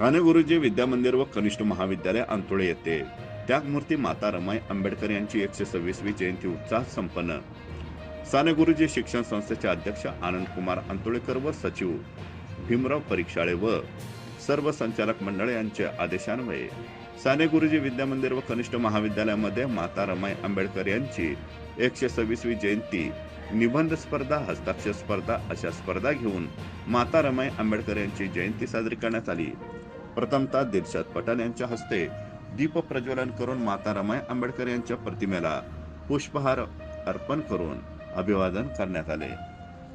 ठाणे गुरुजी विद्यामंदिर व कनिष्ठ महाविद्यालय अंतोळे येथे. त्यागमूर्ती माता रमाई आंबेडकर यांची एकशे सव्वीसवी जयंती उत्साह संपन्न. साने गुरुजी शिक्षण संस्थेचे अध्यक्ष आनंद कुमार अंतोळेकर व सचिव भीमराव परीक्षाळे व सर्व संचालक मंडळ यांच्या आदेशान्वये साने गुरुजी विद्यामंदिर व कनिष्ठ महाविद्यालयामध्ये माता रमाई आंबेडकर यांची एकशे सव्वीसवी जयंती निबंध स्पर्धा हस्ताक्षर स्पर्धा अशा स्पर्धा घेऊन माता रमाई आंबेडकर यांची जयंती साजरी करण्यात आली. प्रथमतः दिलशाद पठाण यांच्या हस्ते दीप प्रज्वलन करून माता रमाई आंबेडकर यांच्या प्रतिमेला पुष्पहार अर्पण करून अभिवादन करण्यात आले.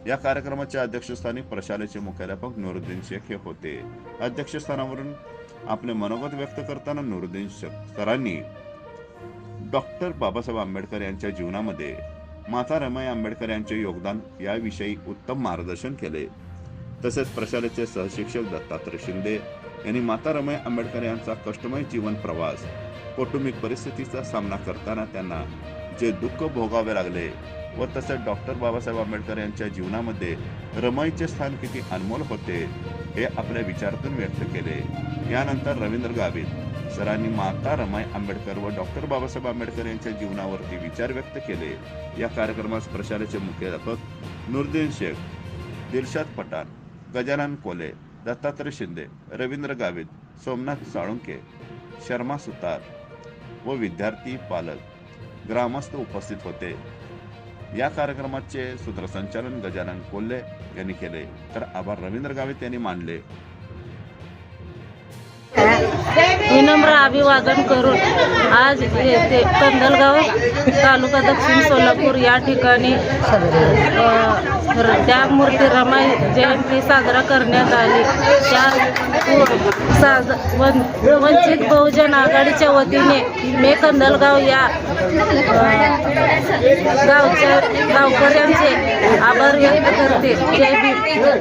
या कार्यक्रमाच्या अध्यक्षस्थानी प्रशालेचे मुख्याध्यापक नुरुद्दीन शेख हे होते. अध्यक्षस्थानावरून आपले मनोगत व्यक्त करताना नुरुद्दीन शेख सरांनी डॉक्टर बाबासाहेब आंबेडकर यांच्या जीवनामध्ये माता रमाई आंबेडकर यांचे योगदान याविषयी उत्तम मार्गदर्शन केले. तसेच प्रशालेचे सहशिक्षक दत्तात्रय शिंदे यांनी माता रमाई आंबेडकर यांचा कष्टमय जीवन प्रवास कौटुंबिक परिस्थितीचा सामना करताना त्यांना जे दुःख भोगावे लागले व तसेच डॉक्टर बाबासाहेब आंबेडकर यांच्या जीवनामध्ये रमाईचे स्थान किती अनमोल होते हे आपल्या विचारातून व्यक्त केले. यानंतर रवींद्र गावित सरांनी माता रमाई आंबेडकर व डॉक्टर बाबासाहेब आंबेडकर यांच्या जीवनावरती विचार व्यक्त केले. या कार्यक्रमास प्रशालेचे मुख्याध्यापक नुरदीन शेख दिलशाद पठाण गजानन कोले दत्तात्रय शिंदे रवींद्र गावित सोमनाथ साळुंके शर्मा सुतार व विद्यार्थी पालक ग्रामस्थ उपस्थित होते. या कार्यक्रमाचे सूत्रसंचालन गजानन कोल्हे यांनी केले. तर आभार रवींद्र गावित यांनी मानले. विनम्र अभिवादन करून आज येथे कंदलगाव तालुका दक्षिण सोलापूर या ठिकाणी त्या मूर्ती रमाई जयंती साजरा करण्यात आली. त्या साज वन वंचित बहुजन आघाडीच्या वतीने मी कंदलगाव या गावच्या गावकऱ्यांचे आभार व्यक्त करते. जय